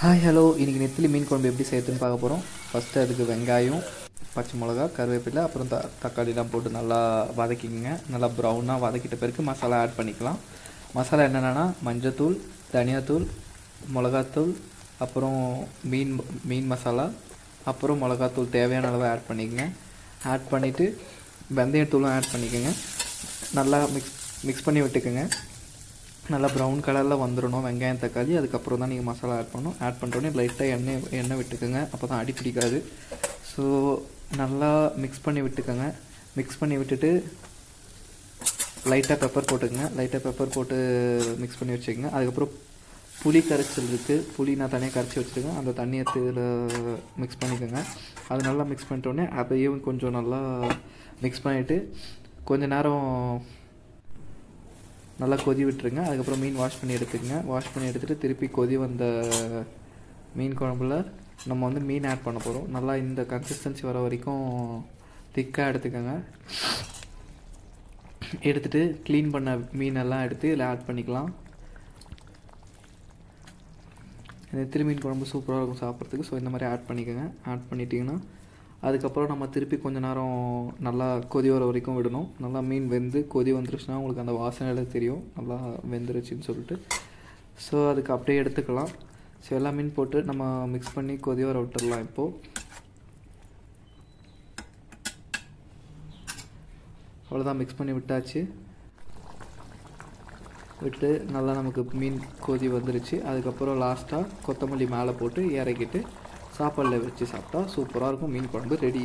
Hi hello இன்றைக்கி நெத்திலி மீன் குழம்பு எப்படி செய்யறதுன்னு பார்க்க போகிறோம் ஃபஸ்ட்டு அதுக்கு வெங்காயம் பச்சை மிளகா கருவேப்பிலை அப்புறம் த தக்காளிலாம் போட்டு நல்லா வதக்கிக்கோங்க. நல்லா ப்ரௌனாக வதக்கிட்ட பிறகு மசாலா ஆட் பண்ணிக்கலாம். மசாலா என்னென்னா மஞ்சத்தூள் தனியாத்தூள் மிளகாத்தூள் அப்புறம் மீன் மீன் மசாலா அப்புறம் மிளகாத்தூள் தேவையான அளவு ஆட் பண்ணிக்கோங்க. ஆட் பண்ணிவிட்டு வெந்தயத்தூளும் ஆட் பண்ணிக்கோங்க. நல்லா மிக்ஸ் மிக்ஸ் பண்ணி விட்டுக்கோங்க. நல்லா ப்ரௌன் கலரில் வந்துடணும் வெங்காயம் தக்காளி. அதுக்கப்புறம் தான் நீங்கள் மசாலா ஆட் பண்ணணும். ஆட் பண்ணுறோன்னே லைட்டாக எண்ணெய் எண்ணெய் விட்டுக்கோங்க. அப்போ தான் அடி பிடிக்காது. ஸோ நல்லா மிக்ஸ் பண்ணி விட்டுக்கோங்க. மிக்ஸ் பண்ணி விட்டுட்டு லைட்டாக பெப்பர் போட்டுக்கோங்க. லைட்டாக பெப்பர் போட்டு மிக்ஸ் பண்ணி வச்சுக்கோங்க. அதுக்கப்புறம் புளி கரைச்சல் இருக்குது புளி நான் தனியாக கரைச்சி வச்சுருக்கேன். அந்த தண்ணியை இதில் மிக்ஸ் பண்ணிக்கோங்க. அது நல்லா மிக்ஸ் பண்ணிட்டோடனே அதையும் கொஞ்சம் நல்லா மிக்ஸ் பண்ணிவிட்டு கொஞ்சம் நேரம் நல்லா கொதி விட்டுருங்க. அதுக்கப்புறம் மீன் வாஷ் பண்ணி எடுத்துக்கங்க. வாஷ் பண்ணி எடுத்துகிட்டு திருப்பி கொதி வந்த மீன் குழம்புல நம்ம வந்து மீன் ஆட் பண்ண போகிறோம் நல்லா இந்த கன்சிஸ்டன்சி வர வரைக்கும் திக்காக எடுத்துக்கோங்க. எடுத்துகிட்டு க்ளீன் பண்ண மீனெல்லாம் எடுத்து இதில் ஆட் பண்ணிக்கலாம். இந்த மீன் குழம்பு சூப்பராக இருக்கும் சாப்பிட்றதுக்கு. ஸோ இந்த மாதிரி ஆட் பண்ணிக்கோங்க. ஆட் பண்ணிட்டீங்கன்னா அதுக்கப்புறம் நம்ம திருப்பி கொஞ்ச நேரம் நல்லா கொதி வர வரைக்கும் விடணும். நல்லா மீன் வெந்து கொதி வந்துருச்சுன்னா உங்களுக்கு அந்த வாசனையில் தெரியும். நல்லா வெந்துருச்சுன்னு சொல்லிட்டு. ஸோ அதுக்கு அப்படியே எடுத்துக்கலாம். ஸோ எல்லா மீன் போட்டு நம்ம மிக்ஸ் பண்ணி கொதி வர விட்டுடலாம் இப்போது அவ்வளோதான் மிக்ஸ் பண்ணி விட்டாச்சு. விட்டு நல்லா நமக்கு மீன் கொதி வந்துருச்சு. அதுக்கப்புறம் லாஸ்ட்டாக கொத்தமல்லி மேலே போட்டு இறக்கிட்டு சாப்பாடில் வச்சு சாப்பிட்டா சூப்பராக இருக்கும். மீன் குழம்பு ரெடி